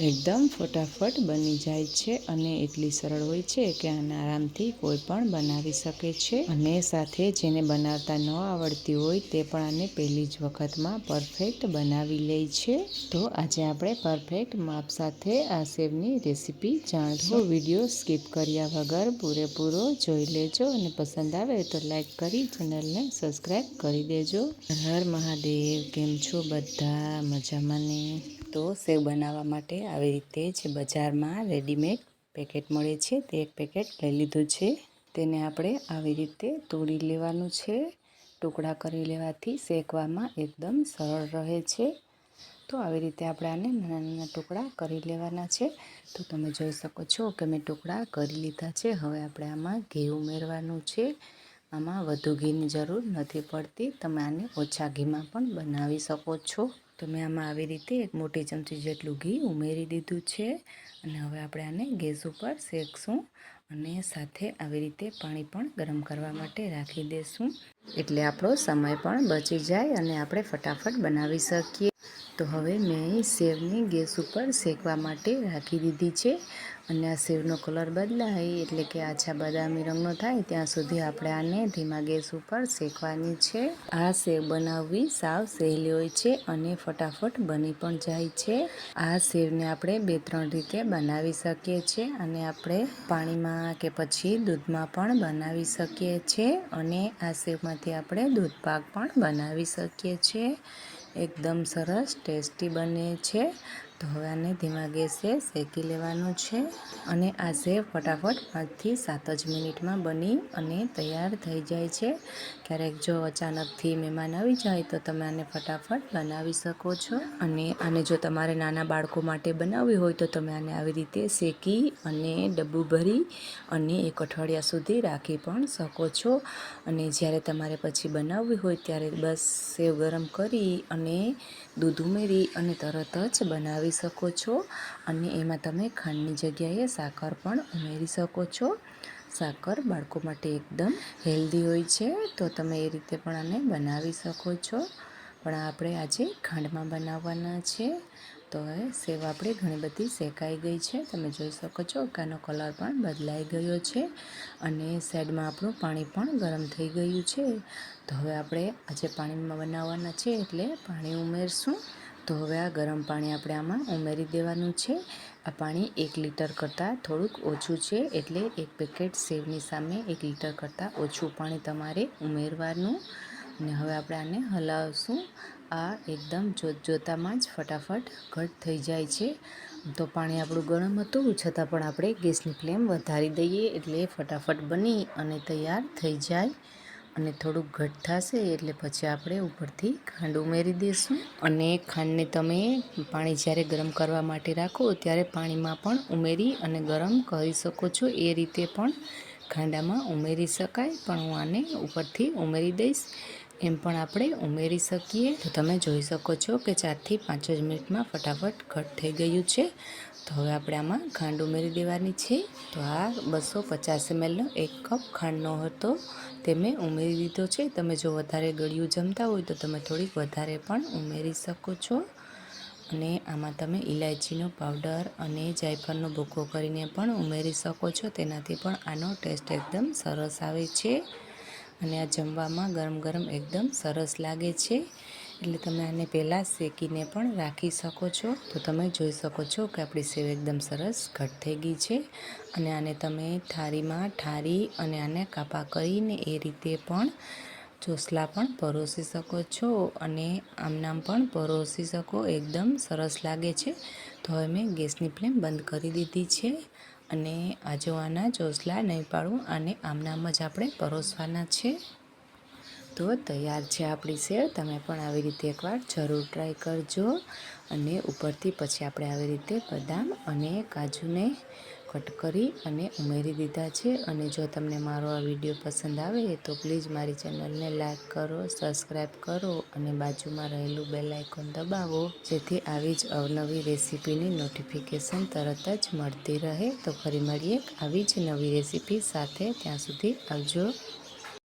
એકદમ ફટાફટ બની જાય છે અને એટલી સરળ હોય છે કે આને આરામથી કોઈ પણ બનાવી શકે છે. અને સાથે જેને બનાવતા ન આવડતી હોય તે પણ આને પહેલી જ વખતમાં પરફેક્ટ બનાવી લે છે. તો આજે આપણે પરફેક્ટ માપ સાથે આ સેવની રેસીપી જાણશો. વીડિયો સ્કીપ કર્યા વગર પૂરેપૂરો જોઈ લેજો અને પસંદ આવે તો લાઈક કરી, ચેનલને સબસ્ક્રાઈબ કરી દેજો. હર મહાદેવ, કેમ છો બધા? મજામાં ને? તો સેવ બનાવવા માટે આવી રીતે જે બજારમાં રેડીમેડ પેકેટ મળે છે. તે એક પેકેટ લઈ લીધું છે. તેને આપણે આવી રીતે તોડી લેવાનું છે. ટુકડા કરી લેવાથી શેકવામાં એકદમ સરળ રહે છે. તો આવી રીતે આપણે આને નાના નાના ટુકડા કરી લેવાના છે. તો તમે જોઈ શકો છો કે મેં ટુકડા કરી લીધા છે. હવે આપણે આમાં ઘી ઉમેરવાનું છે. આમાં વધુ ઘીની જરૂર નથી પડતી. તમે આને ઓછા ઘીમાં પણ બનાવી શકો છો. તો મેં આમાં આવી રીતે એક મોટી ચમચી જેટલું ઘી ઉમેરી દીધું છે અને હવે આપણે આને ગેસ ઉપર શેકશું અને સાથે આવી રીતે પાણી પણ ગરમ કરવા માટે રાખી દઈશું એટલે આપણો સમય પણ બચી જાય અને આપણે ફટાફટ બનાવી શકીએ. તો હવે મેં સેવને ગેસ ઉપર શેકવા માટે રાખી દીધી છે અને આ સેવનો કલર બદલાય એટલે કે આછા બદામી રંગનો થાય ત્યાં સુધી આપણે આને ધીમા ગેસ ઉપર શેકવાની છે. આ સેવ બનાવવી સાવ સહેલી હોય છે અને ફટાફટ બની પણ જાય છે. આ સેવને આપણે બે ત્રણ રીતે બનાવી શકીએ છીએ અને આપણે પાણીમાં કે પછી દૂધમાં પણ બનાવી શકીએ છીએ અને આ સેવમાંથી આપણે દૂધ પાક પણ બનાવી શકીએ છીએ એકદમ સરસ ટેસ્ટી બને છે. તો હવે આને ધીમા ગેસે શેકી લેવાનું છે અને આ સેવ ફટાફટ પાંચથી સાત જ મિનિટમાં બની અને તૈયાર થઈ જાય છે. ક્યારેક જો અચાનકથી મહેમાન આવી જાય તો તમે આને ફટાફટ બનાવી શકો છો અને આને જો તમારે નાના બાળકો માટે બનાવવી હોય તો તમે આને આવી રીતે શેકી અને ડબ્બુ ભરી અને એક અઠવાડિયા સુધી રાખી પણ શકો છો. અને જ્યારે તમારે પછી બનાવવી હોય ત્યારે બસ સેવ ગરમ કરી અને દૂધ ઉમેરી અને તરત જ બનાવી શકો છો અને એમાં તમે ખાંડની જગ્યાએ સાકર પણ ઉમેરી શકો છો. સાકર બાળકો માટે એકદમ હેલ્ધી હોય છે, તો તમે એ રીતે પણ આને બનાવી શકો છો. પણ આપણે આજે ખાંડમાં બનાવવાના છે, તો હવે સેવ આપણે ઘણી બધી શેકાઈ ગઈ છે. તમે જોઈ શકો છો કાનો કલર પણ બદલાઈ ગયો છે અને સાઈડમાં આપણું પાણી પણ ગરમ થઈ ગયું છે. તો હવે આપણે આજે પાણીમાં બનાવવાના છે એટલે પાણી ઉમેરશું. તો હવે આ ગરમ પાણી આપણે આમાં ઉમેરી દેવાનું છે. આ પાણી એક લીટર કરતાં થોડુંક ઓછું છે, એટલે એક પેકેટ સેવની સામે એક લીટર કરતાં ઓછું પાણી તમારે ઉમેરવાનું. અને હવે આપણે આને હલાવશું. આ એકદમ જોત જોતામાં જ ફટાફટ ઘટ થઈ જાય છે. તો પાણી આપણું ગરમ હતું, છતાં પણ આપણે ગેસની ફ્લેમ વધારી દઈએ એટલે ફટાફટ બની અને તૈયાર થઈ જાય. અને થોડુંક ઘટ થશે એટલે પછી આપણે ઉપરથી ખાંડ ઉમેરી દઈશું. અને ખાંડને તમે પાણી જ્યારે ગરમ કરવા માટે રાખો ત્યારે પાણીમાં પણ ઉમેરી અને ગરમ કરી શકો છો. એ રીતે પણ ખાંડામાં ઉમેરી શકાય, પણ હું આને ઉપરથી ઉમેરી દઈશ. એમ પણ આપણે ઉમેરી શકીએ. તો તમે જોઈ શકો છો કે ચારથી પાંચ જ મિનિટમાં ફટાફટ ઘટ થઈ ગયું છે. તો હવે આપણે આમાં ખાંડ ઉમેરી દેવાની છે. તો આ બસો પચાસ એમએલનો એક કપ ખાંડનો હતો. તે મેં ઉમેરી દીધો છે. તમે જો વધારે ગળ્યું જમતા હોય તો તમે થોડીક વધારે પણ ઉમેરી શકો છો. અને આમાં તમે ઇલાયચીનો પાવડર અને જાયફળનો ભૂકો કરીને પણ ઉમેરી શકો છો. તેનાથી પણ આનો ટેસ્ટ એકદમ સરસ આવે છે. અને આ જમવામાં ગરમ ગરમ એકદમ સરસ લાગે છે. એટલે તમે આને પહેલાં શેકીને પણ રાખી શકો છો. તો તમે જોઈ શકો છો કે આપણી સેવ એકદમ સરસ ઘટ થઈ ગઈ છે. અને આને તમે થાળીમાં ઠારી અને આને કાપા કરીને એ રીતે પણ ચોસલા પણ પરોસી શકો છો. અને આમનામ પણ પરોસી શકો. એકદમ સરસ લાગે છે. તો હવે મેં ગેસની ફ્લેમ બંધ કરી દીધી છે. અને આજવાના ચોસલા નહીં પાડવું અને આમનામ જ આપણે પરોસવાના છે તો તૈયાર છે આપણી સેવ. તમે પણ આવી રીતે એકવાર જરૂર ટ્રાય કરજો. અને ઉપરથી પછી આપણે આવી રીતે બદામ અને કાજુને કટ કરી અને ઉમેરી દીધા છે. અને જો તમને મારો આ વીડિયો પસંદ આવે તો પ્લીઝ મારી ચેનલને લાઇક કરો સબસ્ક્રાઈબ કરો અને બાજુમાં રહેલું બેલ આઇકોન દબાવો, જેથી આવી જ અવનવી રેસીપીની નોટિફિકેશન તરત જ મળતી રહે. તો ફરી મળીએ આવી જ નવી રેસીપી સાથે. ત્યાં સુધી આવજો.